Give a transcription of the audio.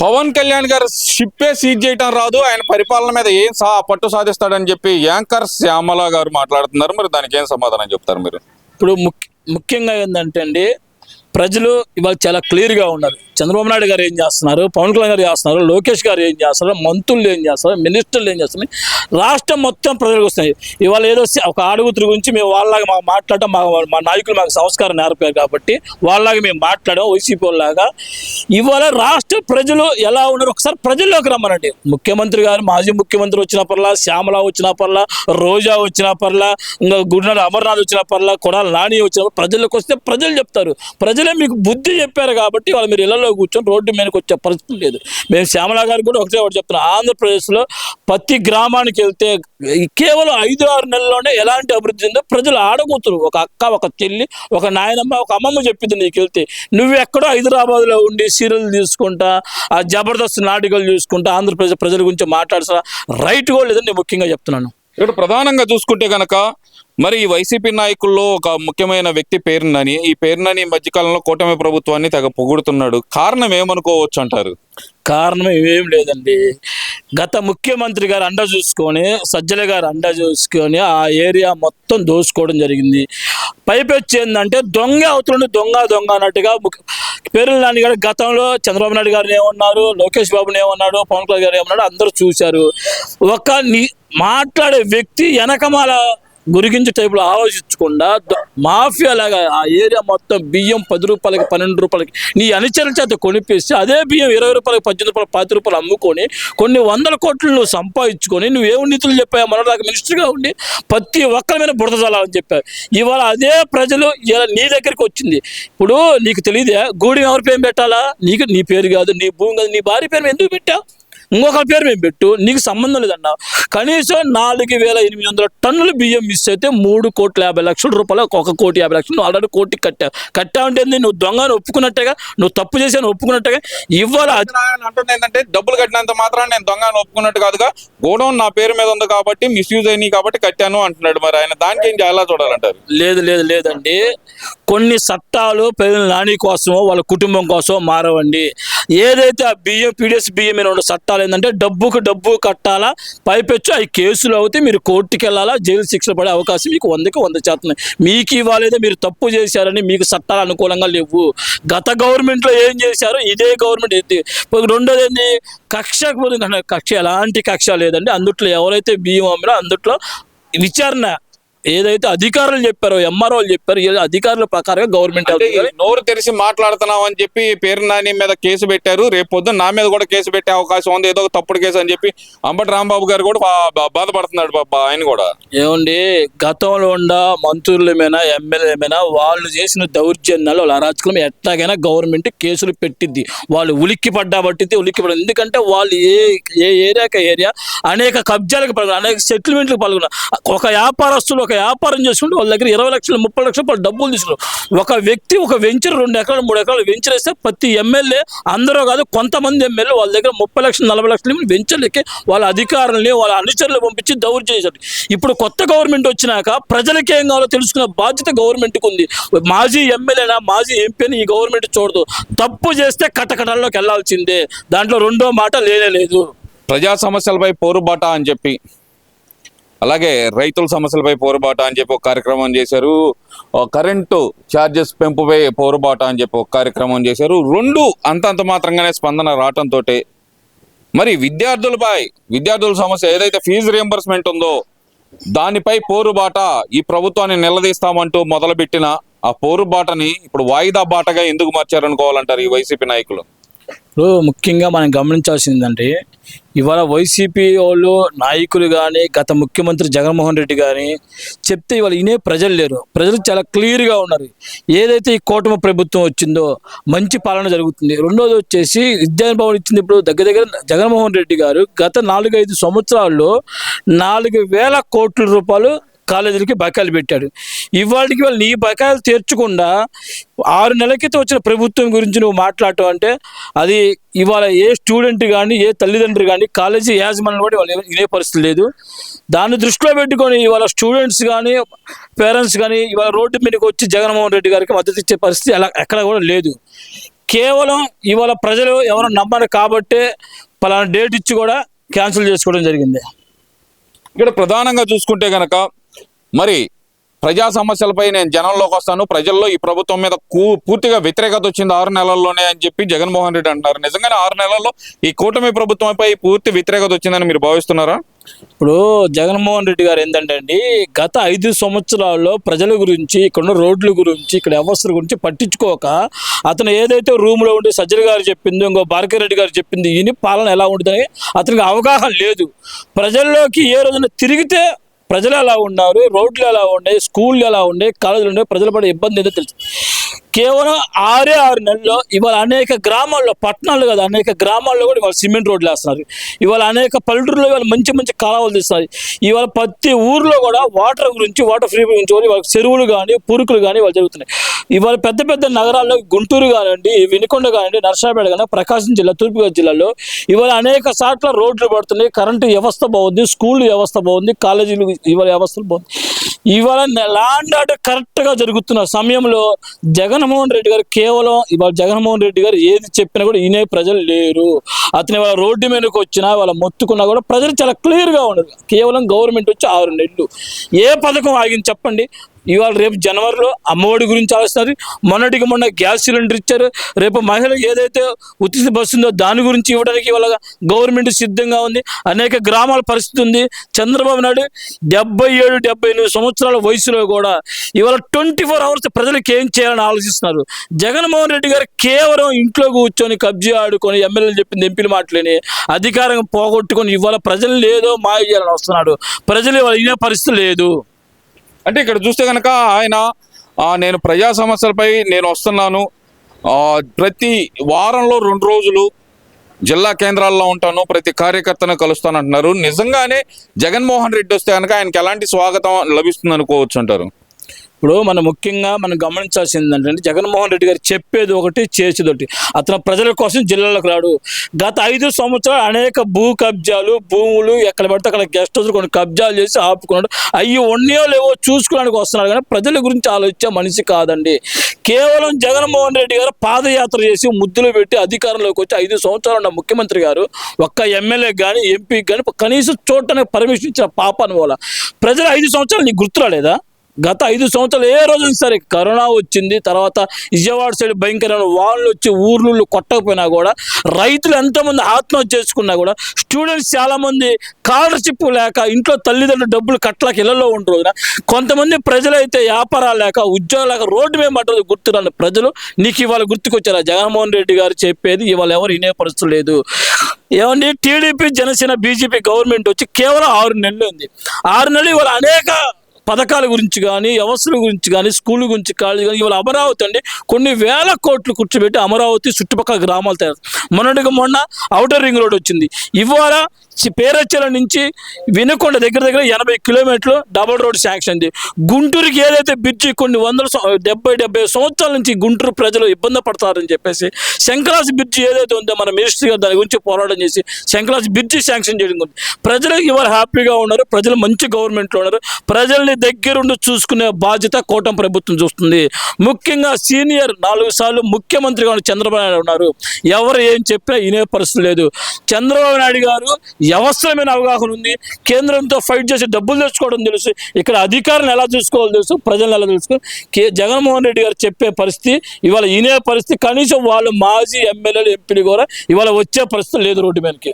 పవన్ కళ్యాణ్ గారు షిప్పే సీజ్ చేయటం రాదు. ఆయన పరిపాలన మీద ఏం సా పట్టు సాధిస్తాడని చెప్పి యాంకర్ శ్యామల గారు మాట్లాడుతున్నారు. మరి దానికి ఏం సమాధానం చెప్తారు మీరు? ఇప్పుడు ముఖ్యంగా ఏంటంటే అండి ప్రజలు ఇవాళ చాలా క్లియర్గా ఉన్నారు. చంద్రబాబు నాయుడు గారు ఏం చేస్తున్నారు? పవన్ కళ్యాణ్ గారు చేస్తున్నారు. లోకేష్ గారు ఏం చేస్తున్నారు? మంత్రులు ఏం చేస్తున్నారు? మినిస్టర్లు ఏం చేస్తున్నారు? రాష్ట్రం మొత్తం ప్రజలకు వస్తున్నాయి. ఇవాళ ఏదో ఒక ఆడుగుతుల గురించి మేము వాళ్ళలాగా మాకు మాట్లాడటం మా మా నాయకులు మాకు సంస్కారం నేర్పారు కాబట్టి వాళ్ళలాగా మేము మాట్లాడాం వైసీపీ వాళ్ళలాగా. ఇవాళ రాష్ట్ర ప్రజలు ఎలా ఉన్నారు? ఒకసారి ప్రజల్లోకి రమ్మనండి. ముఖ్యమంత్రి గారు మాజీ ముఖ్యమంత్రి వచ్చిన పర్లా శ్యామల వచ్చిన పర్లా రోజా వచ్చిన పర్లా ఇంకా గుడినాడు అమర్నాథ్ వచ్చిన పర్లా కొడాల నాని వచ్చిన ప్రజలకు వస్తే ప్రజలు చెప్తారు. ప్రజలే మీకు బుద్ధి చెప్పారు కాబట్టి వాళ్ళు మీరు ఇళ్ళలో కూర్చొని రోడ్డు మీదకి వచ్చే పరిస్థితి లేదు. మేము శ్యామల గారు కూడా ఒకటే ఒకటి చెప్తున్నాం. ఆంధ్రప్రదేశ్లో ప్రతి గ్రామానికి వెళ్తే కేవలం ఐదు ఆరు నెలల్లోనే ఎలాంటి అభివృద్ధి ఉందో ప్రజలు ఆడకూతురు. ఒక అక్క ఒక చెల్లి ఒక నాయనమ్మ ఒక అమ్మమ్మ చెప్పింది నీకు వెళ్తే. నువ్వు ఎక్కడో హైదరాబాద్లో ఉండి సీరియల్ తీసుకుంటా ఆ జబర్దస్త్ నాటికలు చూసుకుంటా ఆంధ్రప్రదేశ్ ప్రజల గురించి మాట్లాడాల్సిన రైట్ కూడా లేదని నేను ముఖ్యంగా చెప్తున్నాను. ఇక్కడ ప్రధానంగా చూసుకుంటే కనుక మరి ఈ వైసీపీ నాయకుల్లో ఒక ముఖ్యమైన వ్యక్తి పేరునని ఈ పేరునని ఈ మధ్యకాలంలో కూటమి ప్రభుత్వాన్ని తెగ పొగుడుతున్నాడు. కారణం ఏమనుకోవచ్చు అంటారు? కారణం ఏం లేదండి. గత ముఖ్యమంత్రి గారు అండ చూసుకొని సజ్జల గారు అండ చూసుకొని ఆ ఏరియా మొత్తం దోచుకోవడం జరిగింది. పైపెచ్చి ఏంటంటే దొంగ అవుతుండే దొంగ దొంగ అన్నట్టుగా ముఖ్య- నాని గారు గతంలో చంద్రబాబు నాయుడు గారు ఏమన్నారు లోకేష్ బాబుని ఏమన్నాడు పవన్ కళ్యాణ్ గారు ఏమన్నాడు అందరూ చూశారు. ఒక మాట్లాడే వ్యక్తి వెనకమాల గురిగించి టైపులో ఆలోచించకుండా మాఫియా లాగా ఆ ఏరియా మొత్తం బియ్యం పది రూపాయలకి పన్నెండు రూపాయలకి నీ అనుచరుల చేత కొనిపిస్తే అదే బియ్యం ఇరవై రూపాయలకి పద్దెనిమిది రూపాయలు పది రూపాయలు అమ్ముకొని కొన్ని వందల కోట్లు నువ్వు సంపాదించుకొని నువ్వు ఏం నీతులు చెప్పావు? మొన్నదాకా మినిస్టర్గా ఉండి ప్రతి ఒక్కరి మీద బురద చల్లాలని చెప్పావు. ఇవాళ అదే ప్రజలు ఇలా నీ దగ్గరికి వచ్చింది. ఇప్పుడు నీకు తెలియదే గూడెం ఎవరి పేరు పెట్టాలా? నీకు నీ పేరు కాదు నీ భూమి కాదు నీ భార్య పేరు ఎందుకు పెట్టావు? ఇంకొక పేరు మేము పెట్టు నీకు సంబంధం లేదన్నా. కనీసం నాలుగు వేల ఎనిమిది వందల టన్నులు బియ్యం మిస్ అయితే మూడు కోట్ల యాభై లక్షల రూపాయలు ఒక కోటి యాభై లక్షలు నువ్వు ఆల్రెడీ కోటికి కట్టావు కట్టావంటే ఏంది? నువ్వు దొంగను ఒప్పుకున్నట్టేగా నువ్వు తప్పు చేసాను ఒప్పుకున్నట్టుగా ఆయన అంటుంది ఏంటంటే డబ్బులు కట్టినంత మాత్రం నేను దొంగ అని ఒప్పుకున్నట్టు కాదుగా గోడౌన్ నా పేరు మీద ఉంది కాబట్టి మిస్యూజ్ అయినాయి కాబట్టి కట్టాను అంటున్నాడు మరి ఆయన. దానికి ఏం ఎలా చూడాలంటారు? లేదు లేదు లేదండి. కొన్ని చట్టాలు ప్రజల నాని కోసమో వాళ్ళ కుటుంబం కోసం మారవండి. ఏదైతే ఆ బియ్యం పీడిఎస్ బియ్యం మీద ఉన్న చట్టాలు ఏంటంటే డబ్బుకు డబ్బు కట్టాలా పైపెచ్చు అవి కేసులు అవుతే మీరు కోర్టుకి వెళ్ళాలా జైలు శిక్ష పడే అవకాశం మీకు వందకి వంద చేస్తున్నాయి మీకు ఇవ్వాలేదో మీరు తప్పు చేశారని మీకు చట్టాలు అనుకూలంగా లేవు. గత గవర్నమెంట్లో ఏం చేశారో? ఇదే గవర్నమెంట్ ఇది రెండోది ఏంది? కక్ష కక్ష ఎలాంటి కక్ష లేదండి. అందుట్లో ఎవరైతే బియ్యం అమ్మినా అందుట్లో విచారణ ఏదైతే అధికారులు చెప్పారో ఎంఆర్ఓలు చెప్పారో అధికారుల ప్రకారంగా గవర్నమెంట్ నోరు తెరిచి మాట్లాడుతున్నాం అని చెప్పి పేరు నాని మీద కేసు పెట్టారు. రేపు పొద్దున్న నా మీద కూడా కేసు పెట్టే అవకాశం ఉంది. ఏదో ఒక తప్పుడు కేసు అని చెప్పి అంబటి రాంబాబు గారు కూడా బాధపడుతున్నాడు పాప ఆయన కూడా. ఏమండి గతంలో ఉన్న మంత్రులమైనా ఎమ్మెల్యేమైనా వాళ్ళు చేసిన దౌర్జన్యాలు వాళ్ళ అరాచకం ఎట్లాగైనా గవర్నమెంట్ కేసులు పెట్టిద్ది. వాళ్ళు ఉలిక్కి పడ్డా పట్టింది ఉలిక్కి పడ్డ. ఎందుకంటే వాళ్ళు ఏ ఏ ఏరియాకి ఏరియా అనేక కబ్జాలకు పాల్గొన్నారు అనేక సెటిల్మెంట్లకు పాల్గొన్నారు. ఒక వ్యాపారస్తులు ఒక వ్యాపారం చేసుకుంటే వాళ్ళ దగ్గర ఇరవై లక్షలు ముప్పై లక్షలు వాళ్ళు డబ్బులు తీసుకున్నారు. ఒక వ్యక్తి ఒక వెంచర్ రెండు ఎకరాలు మూడు ఎకరాలు వెంచర్ వేస్తే ప్రతి ఎమ్మెల్యే అందరూ కాదు కొంతమంది ఎమ్మెల్యే వాళ్ళ దగ్గర ముప్పై లక్షలు నలభై లక్షలు వెంచర్లకి వాళ్ళ అధికారులని వాళ్ళ అనుచరులు పంపించి దౌర్జన్యం చేశారు. ఇప్పుడు కొత్త గవర్నమెంట్ వచ్చినాక ప్రజలకి ఏం కావాలో తెలుసుకునే బాధ్యత గవర్నమెంట్కి ఉంది. మాజీ ఎమ్మెల్యేనా మాజీ ఎంపీని ఈ గవర్నమెంట్ చూడదు. తప్పు చేస్తే కటకటాల్లోకి వెళ్ళాల్సిందే దాంట్లో రెండో మాట లేనే లేదు. ప్రజా సమస్యలపై పోరుబాట అని చెప్పి అలాగే రైతుల సమస్యలపై పోరుబాట అని చెప్పి ఒక కార్యక్రమం చేశారు. కరెంటు ఛార్జెస్ పెంపుపై పోరుబాట అని చెప్పి ఒక కార్యక్రమం చేశారు. రెండు అంతంత మాత్రంగానే స్పందన రావటంతో మరి విద్యార్థులపై విద్యార్థుల సమస్య ఏదైతే ఫీజు రియంబర్స్మెంట్ ఉందో దానిపై పోరుబాట ఈ ప్రభుత్వాన్ని నిలదీస్తామంటూ మొదలుపెట్టిన ఆ పోరుబాటని ఇప్పుడు వాయిదా బాటగా ఎందుకు మార్చారనుకోవాలంటారు ఈ వైసీపీ నాయకులు? ముఖ్యంగా మనం గమనించాల్సిందంటే ఇవాళ వైసీపీ వాళ్ళు నాయకులు కానీ గత ముఖ్యమంత్రి జగన్మోహన్ రెడ్డి కానీ చెప్తే ఇవాళ ఇనే ప్రజలు లేరు. ప్రజలు చాలా క్లియర్గా ఉన్నారు. ఏదైతే ఈ కూటమి ప్రభుత్వం వచ్చిందో మంచి పాలన జరుగుతుంది. రెండోది వచ్చేసి విద్యాభవన్ ఇచ్చింది ఇప్పుడు దగ్గర దగ్గర జగన్మోహన్ రెడ్డి గారు గత నాలుగైదు సంవత్సరాల్లో నాలుగు వేల కోట్ల రూపాయలు కాలేజీలకి బకాయిలు పెట్టాడు. ఇవాళకి వాళ్ళు నీ బకాయిలు తీర్చకుండా ఆరు నెలల క్రితం వచ్చిన ప్రభుత్వం గురించి నువ్వు మాట్లాడటం అంటే అది ఇవాళ ఏ స్టూడెంట్ కానీ ఏ తల్లిదండ్రులు కానీ కాలేజీ యాజమాన్యం కూడా వాళ్ళు వినే పరిస్థితి లేదు. దాన్ని దృష్టిలో పెట్టుకొని ఇవాళ స్టూడెంట్స్ కానీ పేరెంట్స్ కానీ ఇవాళ రోడ్డు మీదకి వచ్చి జగన్మోహన్ రెడ్డి గారికి మద్దతు ఇచ్చే పరిస్థితి అలా ఎక్కడ కూడా లేదు. కేవలం ఇవాళ ప్రజలు ఎవరు నమ్మరు కాబట్టే పలానా డేట్ ఇచ్చి కూడా క్యాన్సిల్ చేసుకోవడం జరిగింది. ఇక్కడ ప్రధానంగా చూసుకుంటే కనుక మరి ప్రజా సమస్యలపై నేను జనంలోకి వస్తాను. ప్రజల్లో ఈ ప్రభుత్వం మీద కూ- పూర్తిగా వ్యతిరేకత వచ్చింది ఆరు నెలల్లోనే అని చెప్పి జగన్మోహన్ రెడ్డి అంటున్నారు. నిజంగానే ఆరు నెలల్లో ఈ కూటమి ప్రభుత్వంపై పూర్తి వ్యతిరేకత వచ్చిందని మీరు భావిస్తున్నారా? ఇప్పుడు జగన్మోహన్ రెడ్డి గారు ఏంటంటే అండి గత ఐదు సంవత్సరాల్లో ప్రజల గురించి ఇక్కడ రోడ్ల గురించి ఇక్కడ వ్యవస్థల గురించి పట్టించుకోక అతను ఏదైతే రూమ్లో ఉండి సజ్జల గారు చెప్పింది ఇంకో భార్గరెడ్డి గారు చెప్పింది ఈయన పాలన ఎలా ఉంటుందని అతనికి అవగాహన లేదు. ప్రజల్లోకి ఏ రోజున తిరిగితే ప్రజలు ఎలా ఉన్నారు రోడ్లు ఎలా ఉన్నాయి స్కూళ్ళు ఎలా ఉన్నాయి కాలేజీలు ఉన్నాయి ప్రజలు పడే ఇబ్బంది ఏదో తెలుసు. కేవలం ఆరే ఆరు నెలల్లో ఇవాళ అనేక గ్రామాల్లో పట్టణాలు కదా అనేక గ్రామాల్లో కూడా ఇవాళ సిమెంట్ రోడ్లు వేస్తున్నారు. ఇవాళ అనేక పల్లెటూరులో ఇవాళ మంచి మంచి కాలువలు తీస్తారు ఇవాళ ప్రతి ఊర్లో కూడా వాటర్ గురించి వాటర్ ఫ్రీ గురించి ఇవాళ చెరువులు కానీ పురుకులు కానీ ఇవాళ జరుగుతున్నాయి. ఇవాళ పెద్ద పెద్ద నగరాల్లో గుంటూరు కానివ్వండి వినుకొండ కానివ్వండి నర్సాపేట కానీ ప్రకాశం జిల్లా తూర్పుగోదావరి జిల్లాలో ఇవాళ అనేక సార్లు రోడ్లు పడుతున్నాయి. కరెంటు వ్యవస్థ బాగుంది స్కూల్ వ్యవస్థ బాగుంది కాలేజీలు ఇవాళ వ్యవస్థలు బాగుంది ఇవాళ ల్యాండ్ ఆర్డర్ కరెక్ట్గా జరుగుతున్న సమయంలో జగన్మోహన్ రెడ్డి గారు కేవలం ఇవాళ జగన్మోహన్ రెడ్డి గారు ఏది చెప్పినా కూడా వినే ప్రజలు లేరు. అతని వాళ్ళ రోడ్డు మీదకి వచ్చినా వాళ్ళ మొత్తుకున్నా కూడా ప్రజలు చాలా క్లియర్గా ఉండదు కేవలం గవర్నమెంట్ వచ్చి ఆరు నెలలు. ఏ పథకం ఆగింది చెప్పండి? ఇవాళ రేపు జనవరిలో అమ్మఒడి గురించి ఆలోచిస్తారు మొన్నటికి మొన్న గ్యాస్ సిలిండర్ ఇచ్చారు. రేపు మహిళలకు ఏదైతే ఉచిత బస్సు ఉందో దాని గురించి ఇవ్వడానికి ఇవాళ గవర్నమెంట్ సిద్ధంగా ఉంది. అనేక గ్రామాల పరిస్థితి ఉంది. చంద్రబాబు నాయుడు డెబ్బై ఏడు డెబ్బై ఎనిమిది సంవత్సరాల వయసులో కూడా ఇవాళ ట్వంటీ ఫోర్ అవర్స్ ప్రజలకు ఏం చేయాలని ఆలోచిస్తున్నారు? జగన్మోహన్ రెడ్డి గారు కేవలం ఇంట్లో కూర్చొని కబ్జీ ఆడుకొని ఎమ్మెల్యేలు చెప్పింది ఎంపీలు మాట్లాడి అధికారం పోగొట్టుకొని ఇవాళ ప్రజలు లేదో మాయ చేయాలని వస్తున్నాడు ప్రజలు ఇవాళ ఇదే పరిస్థితి లేదు. అంటే ఇక్కడ చూస్తే కనుక ఆయన నేను ప్రజా సమస్యలపై నేను వస్తున్నాను. ప్రతి వారంలో రెండు రోజులు జిల్లా కేంద్రాల్లో ఉంటాను ప్రతి కార్యకర్తను కలుస్తాను అంటున్నారు నిజంగానే జగన్మోహన్ రెడ్డి వస్తే కనుక ఆయనకి ఎలాంటి స్వాగతం లభిస్తుంది అనుకోవచ్చు అంటారు? ఇప్పుడు మనం ముఖ్యంగా మనం గమనించాల్సింది ఏంటంటే జగన్మోహన్ రెడ్డి గారు చెప్పేది ఒకటి చేసేది ఒకటి. అతను ప్రజల కోసం జిల్లాలకు రాడు. గత ఐదు సంవత్సరాలు అనేక భూ కబ్జాలు భూములు ఎక్కడ పడితే అక్కడ గెస్ట్ హౌస్ కొన్ని కబ్జాలు చేసి ఆపుకున్నాడు. అవి ఉన్నాయో లేవో చూసుకోవడానికి వస్తున్నాడు కానీ ప్రజల గురించి ఆలోచించే మనిషి కాదండి. కేవలం జగన్మోహన్ రెడ్డి గారు పాదయాత్ర చేసి ముద్దులు పెట్టి అధికారంలోకి వచ్చి ఐదు సంవత్సరాలు ఉన్న ముఖ్యమంత్రి గారు ఒక్క ఎమ్మెల్యే కానీ ఎంపీకి కానీ కనీసం చూడటానికి పర్మిషన్ ఇచ్చిన పాపాను వల్ల ప్రజలు ఐదు సంవత్సరాలు నీకు గుర్తురాలేదా? గత ఐదు సంవత్సరాలు ఏ రోజు సరే కరోనా వచ్చింది తర్వాత విజయవాడ సైడ్ భయంకరమైన వాళ్ళు వచ్చి ఊర్లు కొట్టకపోయినా కూడా రైతులు ఎంతమంది ఆత్మహత్య చేసుకున్నా కూడా స్టూడెంట్స్ చాలామంది స్కాలర్షిప్ లేక ఇంట్లో తల్లిదండ్రులు డబ్బులు కట్టలేక ఇళ్ళలో ఉండరు రోజున కొంతమంది ప్రజలైతే వ్యాపారాలు లేక ఉద్యోగాలు లేక రోడ్డు మీద పడ్డది గుర్తురాని ప్రజలు నీకు ఇవాళ గుర్తుకొచ్చారా? జగన్మోహన్ రెడ్డి గారు చెప్పేది ఇవాళ ఎవరు వినే పరిస్థితి లేదు. ఏమండి? టీడీపీ జనసేన బీజేపీ గవర్నమెంట్ వచ్చి కేవలం ఆరు నెలలు ఉంది. ఆరు నెలలు ఇవాళ అనేక పథకాల గురించి కానీ వ్యవస్థల గురించి కానీ స్కూల్ గురించి కాలేజీ కానీ ఇవాళ అమరావతి అండి కొన్ని వేల కోట్లు కూర్చోబెట్టి అమరావతి చుట్టుపక్కల గ్రామాలు తయారు. మొన్నటికి మొన్న ఔటర్ రింగ్ రోడ్ వచ్చింది. ఇవాళ పేరచెల నుంచి వినుకొండ దగ్గర దగ్గర ఎనభై కిలోమీటర్లు డబుల్ రోడ్ శాంక్షన్ ఉంది గుంటూరుకి ఏదైతే బ్రిడ్జి కొన్ని వందల డెబ్బై డెబ్బై సంవత్సరాల నుంచి గుంటూరు ప్రజలు ఇబ్బంది పడతారని చెప్పేసి శంకరాజ్ బ్రిడ్జి ఏదైతే ఉందో మన మినిస్టర్ గారు దాని గురించి పోరాటం చేసి శంకరాజ్ బ్రిడ్జి శాంక్షన్ చేయడం గురించి. ప్రజలు ఇవాళ హ్యాపీగా ఉన్నారు. ప్రజలు మంచి గవర్నమెంట్లో ఉన్నారు. ప్రజల్ని దగ్గరుండి చూసుకునే బాధ్యత కూటమి ప్రభుత్వం చూస్తుంది. ముఖ్యంగా సీనియర్ నాలుగు సార్లు ముఖ్యమంత్రిగా ఉన్న చంద్రబాబు నాయుడు ఉన్నారు. ఎవరు ఏం చెప్పినా వినే పరిస్థితి లేదు. చంద్రబాబు నాయుడు గారు వ్యవస్థల మీద అవగాహన ఉంది. కేంద్రంతో ఫైట్ చేసి డబ్బులు తెచ్చుకోవడం తెలుసు. ఇక్కడ అధికారులను ఎలా చూసుకోవాలో తెలుసు ప్రజలను ఎలా తెలుసు. కే జగన్మోహన్ రెడ్డి గారు చెప్పే పరిస్థితి ఇవాళ వినే పరిస్థితి. కనీసం వాళ్ళు మాజీ ఎమ్మెల్యేలు ఎంపీలు కూడా ఇవాళ వచ్చే పరిస్థితి లేదు రోడ్డు మీదకి.